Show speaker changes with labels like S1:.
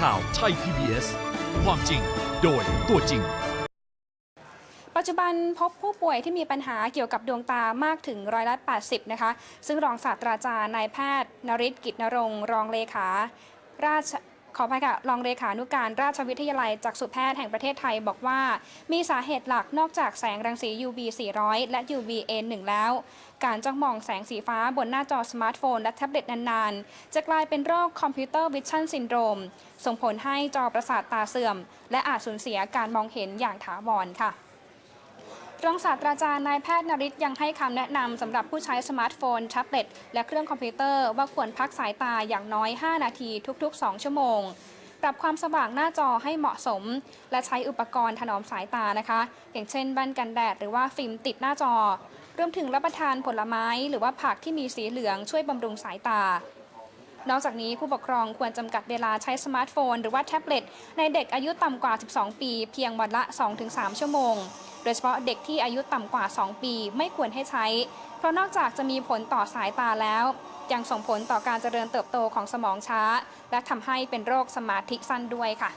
S1: ข่าวไทย PBS ความจริงโดยตัวจริง
S2: ปัจจุบันพบผู้ป่วยที่มีปัญหาเกี่ยวกับดวงตามากถึงร้อยละ80 นะคะ ซึ่งรองศาสตราจารย์นายแพทย์นริศกิจนรงค์รองเลขา ราช ขออภัยค่ะรองเลขานุการราชวิทยาลัยจักษุแพทย์แห่งประเทศไทยบอกว่า มีสาเหตุหลักนอกจากแสงรังสี UV 400 และ UVA 1 แล้ว การจ้องมองแสงสีฟ้าบนหน้าจอสมาร์ทโฟนและแท็บเล็ตนานๆ จะกลายเป็นโรคคอมพิวเตอร์วิชั่นซินโดรมส่งผลให้จอประสาทตาเสื่อม และอาจสูญเสียการมองเห็นอย่างถาวรค่ะ รองศาสตราจารย์นายแพทย์นริศยังให้คำแนะนำสำหรับผู้ใช้สมาร์ทโฟนแท็บเล็ตและเครื่องคอมพิวเตอร์ว่าควรพักสายตาอย่างน้อย 5 นาทีทุก ๆ 2 ชั่วโมง ปรับความสว่างหน้าจอให้เหมาะสม และใช้อุปกรณ์ถนอมสายตานะคะ อย่างเช่นแว่นกันแดดหรือว่าฟิล์มติดหน้าจอ รวมถึงรับประทานผลไม้หรือว่าผักที่มีสีเหลืองช่วยบำรุงสายตานอกจากนี้ผู้ปกครองควรจำกัดเวลาใช้สมาร์ทโฟน หรือว่าแท็บเล็ตในเด็กอายุต่ำกว่า 12 ปี เพียงวันละ 2-3 ชั่วโมง ดยเฉพาะเด็กที่อายุต่ำกว่า 2 ปีไม่ควรให้ใช้ เพราะนอกจากจะมีผลต่อสายตาแล้ว ยังส่งผลต่อการเจริญเติบโตของสมองช้า และทำให้เป็นโรคสมาธิสั้นด้วยค่ะ